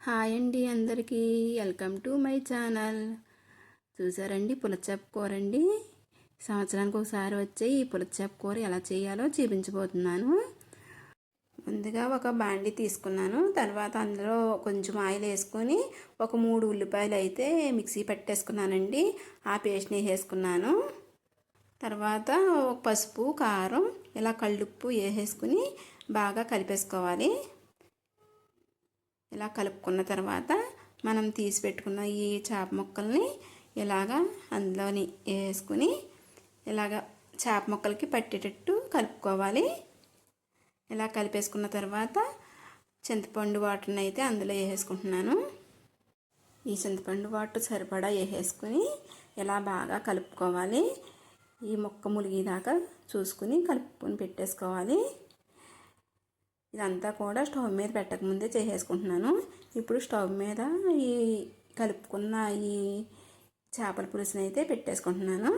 Hi అండి అందరికీ. Welcome to my channel. చూసారండి పులచాప కూర అండి సంవత్సరానికి ఒకసారి వచ్చే ఈ పులచాప కూర ఎలా చేయాలో చూపించబోతున్నాను. ముందుగా ఒక బాండి తీసుకున్నాను. తర్వాత అందులో కొంచెం ఆయిల్ వేసుకొని ఒక మూడు ఉల్లిపాయలు అయితే మిక్సీ పెట్టేసుకున్నానండి. ఆ పేస్ట్ని వేసుకున్నాను తర్వాత పసుపు కారం ఇలా కళ్ళుప్పు వేసేసుకుని బాగా కలిపేసుకోవాలి. ఇలా కలుపుకున్న తర్వాత మనం తీసి పెట్టుకున్న ఈ చేప ముక్కల్ని ఇలాగా అందులోని వేసుకుని ఇలాగ చేప ముక్కలకి పట్టేటట్టు కలుపుకోవాలి. ఇలా కలిపేసుకున్న తర్వాత చింతపండు వాటర్ని అయితే అందులో వేసేసుకుంటున్నాను. ఈ చింతపండు వాటర్ సరిపడా వేసేసుకుని ఇలా బాగా కలుపుకోవాలి. ఈ మొక్క ములిగేదాకా చూసుకుని కలుపుకొని పెట్టేసుకోవాలి. ఇదంతా కూడా స్టవ్ మీద పెట్టకముందే చేసేసుకుంటున్నాను. ఇప్పుడు స్టవ్ మీద ఈ కలుపుకున్న ఈ చేపల పులుసుని అయితే పెట్టేసుకుంటున్నాను.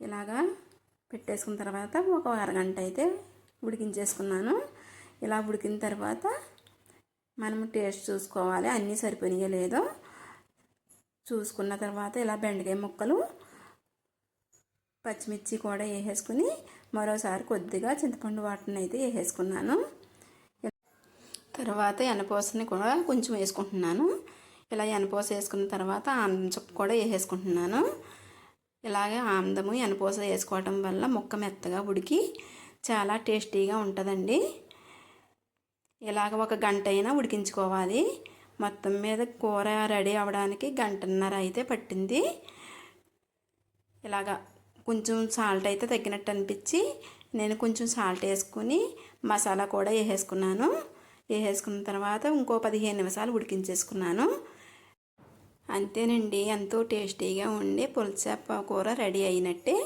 ఇలాగా పెట్టేసుకున్న తర్వాత ఒక అరగంట అయితే ఉడికించేసుకున్నాను. ఇలా ఉడికిన తర్వాత మనం టేస్ట్ చూసుకోవాలి. అన్నీ సరిపోయినాయో లేదో చూసుకున్న తర్వాత ఇలా బెండకాయ ముక్కలు పచ్చిమిర్చి కూడా వేసేసుకుని మరోసారి కొద్దిగా చింతపండు వాటర్ని అయితే వేసేసుకున్నాను. తర్వాత ఎనపోసని కూడా కొంచెం వేసుకుంటున్నాను. ఇలా ఎనపోస వేసుకున్న తర్వాత ఆనందం చుక్క కూడా వేసేసుకుంటున్నాను. ఇలాగే ఆనందము ఎనపోస వేసుకోవటం వల్ల ముక్క మెత్తగా ఉడికి చాలా టేస్టీగా ఉంటుందండి. ఇలాగ ఒక గంట అయినా ఉడికించుకోవాలి. మొత్తం మీద కూర రెడీ అవ్వడానికి గంటన్నర అయితే పట్టింది. ఇలాగా కొంచెం సాల్ట్ అయితే తగ్గినట్టు అనిపించి నేను కొంచెం సాల్ట్ వేసుకుని మసాలా కూడా వేసేసుకున్నాను. వేసేసుకున్న తర్వాత ఇంకో పదిహేను నిమిషాలు ఉడికించేసుకున్నాను. అంతేనండి ఎంతో టేస్టీగా ఉండే పులసప్ప కూర రెడీ అయినట్టే.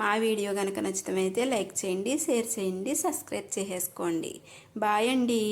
మా వీడియో కనుక నచ్చితమైతే లైక్ చేయండి షేర్ చేయండి సబ్స్క్రైబ్ చేసేసుకోండి. బాయ్ అండి.